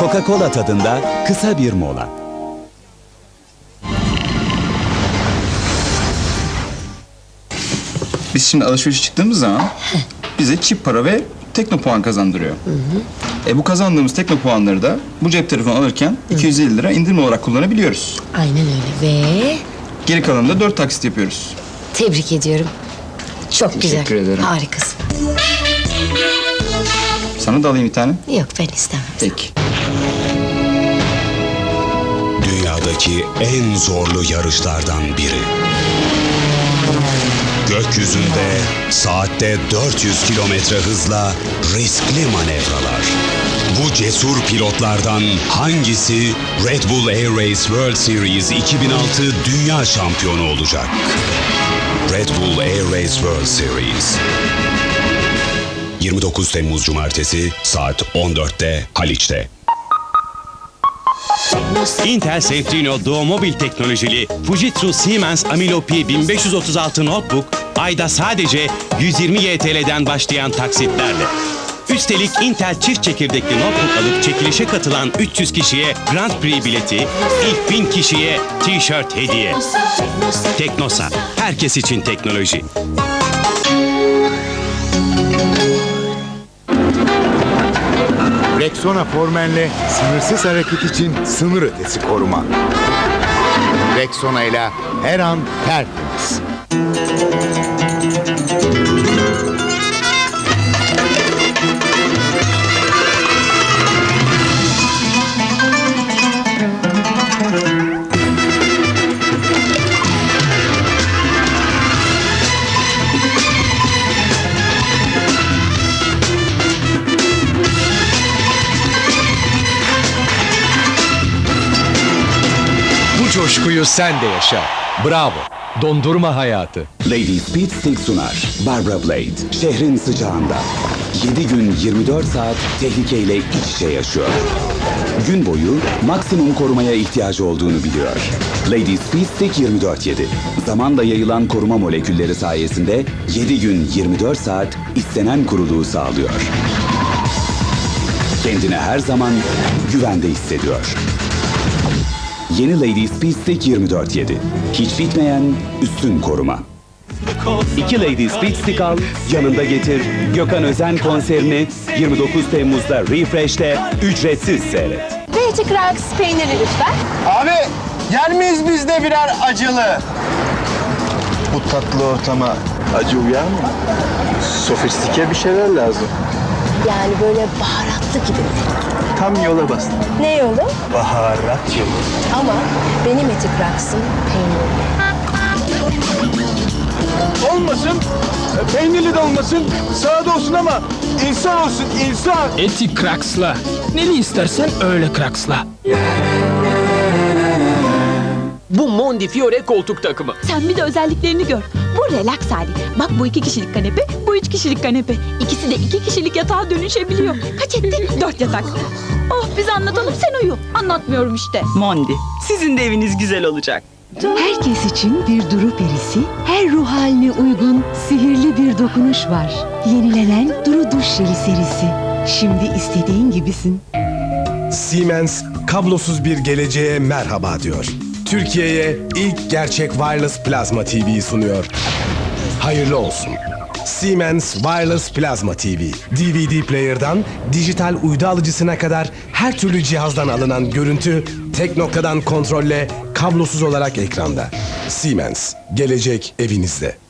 Coca-Cola tadında kısa bir mola. Biz şimdi alışveriş çıktığımız zaman bize çip para ve tekno puan kazandırıyor. E bu kazandığımız tekno puanları da bu cep telefonu alırken 250 lira indirim olarak kullanabiliyoruz. Aynen öyle ve Geri kalanını da 4 taksit yapıyoruz. tebrik ediyorum. Çok güzel. Teşekkür ederim. Harikasın. Sana da alayım bir tane. Yok ben istemem. Peki. Dünyadaki en zorlu yarışlardan biri. Gökyüzünde saatte 400 kilometre hızla riskli manevralar. Bu cesur pilotlardan hangisi Red Bull Air Race World Series 2006 dünya şampiyonu olacak? Red Bull Air Race World Series 29 Temmuz Cumartesi saat 14'te Haliç'te. Intel Centrino Duo Mobil teknolojili Fujitsu Siemens Amilo Pi 1536 notebook ayda sadece 120 YTL'den başlayan taksitlerle. Üstelik Intel çift çekirdekli notebook alıp çekilişe katılan 300 kişiye Grand Prix bileti, ilk 1000 kişiye tişört hediye. Teknosa, herkes için teknoloji. Rexona Formen'le sınırsız hareket için sınır ötesi koruma. Rexona ile her an tertemiz. Coşkuyu sen de yaşa. Bravo. Dondurma hayatı. Lady Speed Stick sunar. Barbara Blade. Şehrin sıcağında. 7 gün 24 saat tehlikeyle iç içe yaşıyor. Gün boyu maksimum korumaya ihtiyacı olduğunu biliyor. Lady Speed Stick 24-7. Zamanla yayılan koruma molekülleri sayesinde 7 gün 24 saat istenen kuruluğu sağlıyor. Kendini her zaman güvende hissediyor. Yeni Lady Speed Stick 24-7. Hiç bitmeyen üstün koruma. İki Lady Speed Stick al, yanında getir. Gökhan Özen konserini 29 Temmuz'da Refresh'te ücretsiz seyret. Veggie Cracks peyniri lütfen. Abi yer miyiz biz de birer acılı? Bu tatlı ortama acı uyar mı? Sofistike bir şeyler lazım. Yani böyle baharatlı gibi. Tam yola bastım. Ne yolu? Baharat yolu. Ama benim Veggie Cracks'ım peynirli. Olmasın, e, peynirli de olmasın, sade olsun ama insan olsun, insan. Eti kraksla. Neli istersen öyle kraksla. Bu Mondifiore koltuk takımı. Sen bir de özelliklerini gör. Bu relax hali. Bak bu iki kişilik kanepe, bu üç kişilik kanepe. İkisi de iki kişilik yatağa dönüşebiliyor. Kaç etti? Dört yatak. Oh biz anlatalım sen uyu. Anlatmıyorum işte. Mondi, sizin de eviniz güzel olacak. Herkes için bir duru perisi, her ruh haline uygun sihirli bir dokunuş var. Yenilenen Duru Duş Jeli serisi. Şimdi istediğin gibisin. Siemens kablosuz bir geleceğe merhaba diyor. Türkiye'ye ilk gerçek wireless plazma TV'yi sunuyor. Hayırlı olsun. Siemens Wireless Plasma TV. DVD player'dan dijital uydu alıcısına kadar her türlü cihazdan alınan görüntü tek noktadan kontrolle kablosuz olarak ekranda. Siemens, gelecek evinizde.